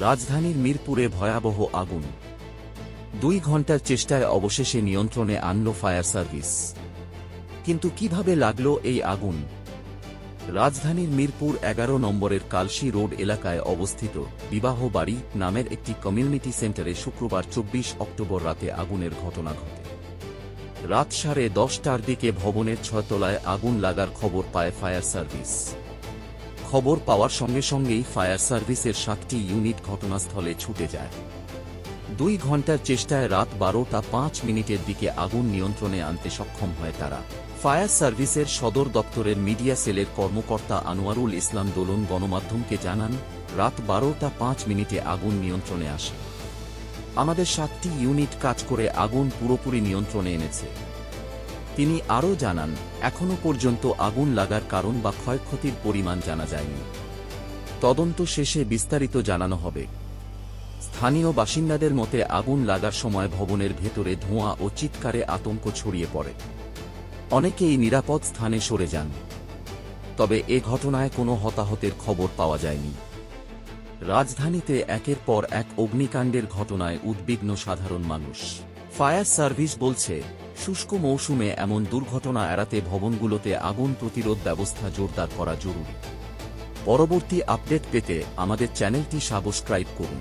রাজধানীর মিরপুরে ভয়াবহ আগুন। দুই ঘণ্টার চেষ্টায় অবশেষে নিয়ন্ত্রণে আনল ফায়ার সার্ভিস। কিন্তু কীভাবে লাগল এই আগুন? রাজধানীর মিরপুর এগারো নম্বরের কালশি রোড এলাকায় অবস্থিত বিবাহ বাড়ি নামের একটি কমিউনিটি সেন্টারে শুক্রবার চব্বিশ অক্টোবর রাতে আগুনের ঘটনা ঘটে। রাত সাড়ে দশটার দিকে ভবনের ছয়তলায় আগুন লাগার খবর পায় ফায়ার সার্ভিস। খবর পাওয়ার সঙ্গে সঙ্গেই ফায়ার সার্ভিসের সাতটি ইউনিট ঘটনাস্থলে ছুটে যায়। দুই ঘণ্টার চেষ্টায় রাত বারোটা পাঁচ মিনিটের দিকে আগুন নিয়ন্ত্রণে আনতে সক্ষম হয় তারা। ফায়ার সার্ভিসের সদর দপ্তরের মিডিয়া সেলের কর্মকর্তা আনোয়ারুল ইসলাম দোলন গণমাধ্যমকে জানান, রাত বারোটা পাঁচ মিনিটে আগুন নিয়ন্ত্রণে আসে। আমাদের সাতটি ইউনিট কাজ করে আগুন পুরোপুরি নিয়ন্ত্রণে এনেছে। তিনি আরও জানান, এখনও পর্যন্ত আগুন লাগার কারণ বা ক্ষয়ক্ষতির পরিমাণ জানা যায়নি। তদন্ত শেষে বিস্তারিত জানানো হবে। স্থানীয় বাসিন্দাদের মতে আগুন লাগার সময় ভবনের ভেতরে ধোঁয়া ও চিৎকারে আতঙ্ক ছড়িয়ে পড়ে। অনেকেই নিরাপদ স্থানে সরে যান। তবে এ ঘটনায় কোনো হতাহতের খবর পাওয়া যায়নি। রাজধানীতে একের পর এক অগ্নিকাণ্ডের ঘটনায় উদ্বিগ্ন সাধারণ মানুষ। ফায়ার সার্ভিস বলছে, শুষ্ক মৌসুমে এমন দুর্ঘটনা এড়াতে ভবনগুলোতে আগুন প্রতিরোধ ব্যবস্থা জোরদার করা জরুরি। পরবর্তী আপডেট পেতে আমাদের চ্যানেলটি সাবস্ক্রাইব করুন।